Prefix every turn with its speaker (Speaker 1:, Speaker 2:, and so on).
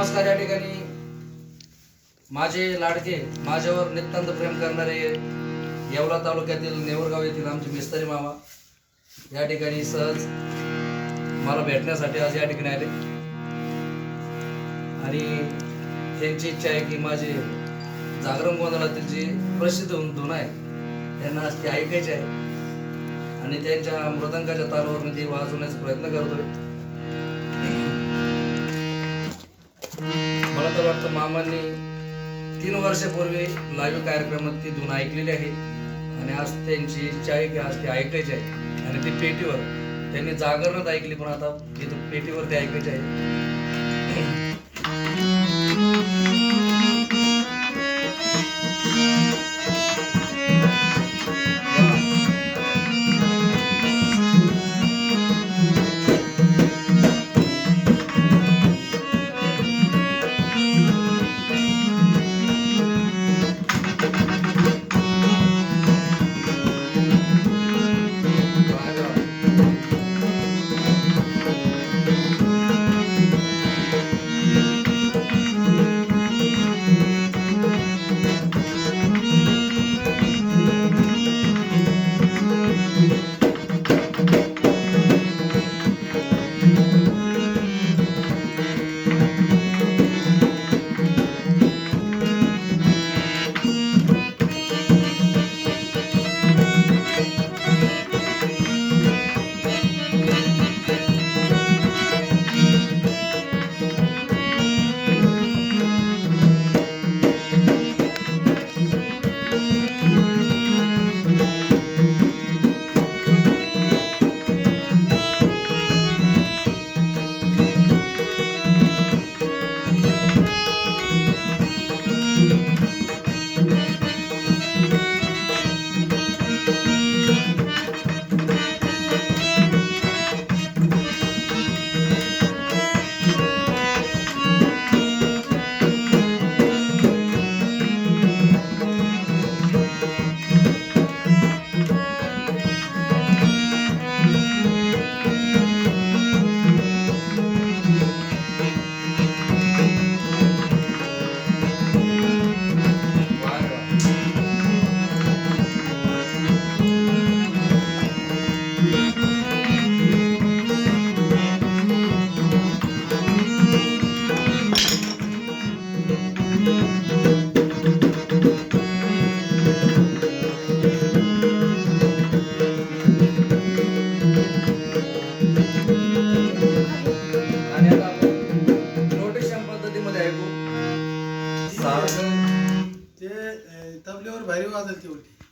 Speaker 1: नमस्कार या ठिकाणी. माझे लाडके माझ्यावर नितांत प्रेम करणारे येवला तालुक्यातील नेवरगाव येथील आमचे मिस्त्री मामा या ठिकाणी सहज मला भेटण्यासाठी आज या ठिकाणी आले. आणि त्यांची इच्छा आहे की माझे जागरण गोंधळातील जी प्रसिद्ध धुन आहे त्यांना आज ते ऐकायचे आहे. आणि त्यांच्या मृदंगाच्या तालावर मी ते वाजवण्याचा प्रयत्न करतोय. मला वाटतं मामांनी तीन वर्षापूर्वी लाईव्ह कार्यक्रमात ती धून ऐकलेली आहे. आणि आज त्यांची इच्छा आहे की आज ती ऐकायची आहे. आणि ती पेटीवर त्यांनी जागरणात ऐकली पण आता ती पेटीवर ते ऐकायची आहे. पद्धतीमध्ये ऐकू
Speaker 2: ते तबल्यावर भारी वाजल ती उलटी